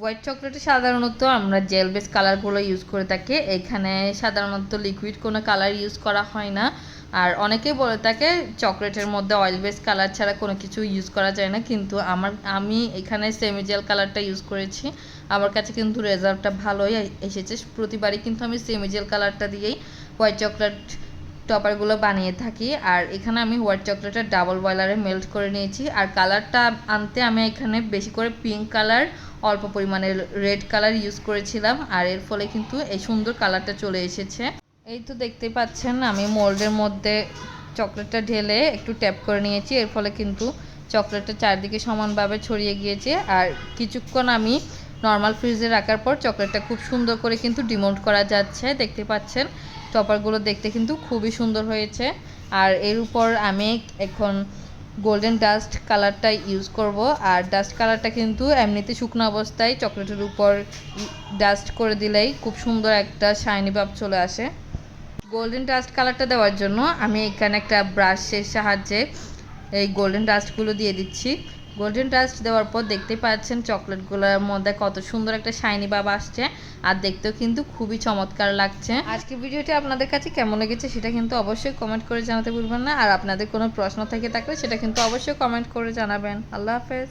White চকলেটে সাধারণত আমরা জেল বেস কালারগুলো ইউজ করে থাকি। এখানে সাধারণত লিকুইড কোনো কালার ইউজ করা হয় না। আর অনেকেই বলে থাকে চকলেটের মধ্যে অয়েল বেস কালার ছাড়া কোনো কিছু ইউজ করা যায় না। কিন্তু আমার, আমি এখানে সেমি জেল কালারটা ইউজ করেছি। আমার কাছে কিন্তু রেজাল্টটা ভালোই এসেছে। প্রতিবারই কিন্তু আমি সেমি জেল কালারটা দিয়েই হোয়াইট চকলেট টপারগুলো বানিয়ে থাকি। আর এখানে আমি হোয়াইট চকলেটের ডাবল বয়লারে মেল্ট করে নিয়েছি। আর কালারটা আনতে আমি এখানে বেশি করে পিঙ্ক কালার, অল্প পরিমাণে রেড কালার ইউজ করেছিলাম। আর এর ফলে কিন্তু এই সুন্দর কালারটা চলে এসেছে। এই তো দেখতে পাচ্ছেন, আমি মোল্ডের মধ্যে চকলেটটা ঢেলে একটু ট্যাপ করে নিয়েছি। এর ফলে কিন্তু চকলেটটা চারদিকে সমানভাবে ছড়িয়ে গিয়েছে। আর কিছুক্ষণ আমি নর্মাল ফ্রিজে রাখার পর চকলেটটা খুব সুন্দর করে কিন্তু ডিমোল্ড করা যাচ্ছে। দেখতে পাচ্ছেন টপারগুলো দেখতে কিন্তু খুবই সুন্দর হয়েছে। আর এর উপর আমি এখন গোল্ডেন ডাস্ট কালারটা ইউজ করব। আর ডাস্ট কালারটা কিন্তু এমনিতে শুকনো অবস্থায় চকলেটের উপর ডাস্ট করে দিলেই খুব সুন্দর একটা শাইনি ভাব চলে আসে। গোল্ডেন ডাস্ট কালারটা দেওয়ার জন্য আমি এখানে একটা ব্রাশের সাহায্যে এই গোল্ডেন ডাস্টগুলো দিয়ে দিচ্ছি। গোল্ডেন টাস্ট দেওয়ার পর দেখতে পাচ্ছেন চকলেটগুলোর মধ্যে কত সুন্দর একটা শাইনি ভাব আসছে। আর দেখতেও কিন্তু খুবই চমৎকার লাগছে। আজকে ভিডিওটি আপনাদের কাছে কেমন লেগেছে সেটা কিন্তু অবশ্যই কমেন্ট করে জানাতে ভুলবেন না। আর আপনাদের কোনো প্রশ্ন থেকে থাকলে সেটা কিন্তু অবশ্যই কমেন্ট করে জানাবেন। আল্লাহ হাফেজ।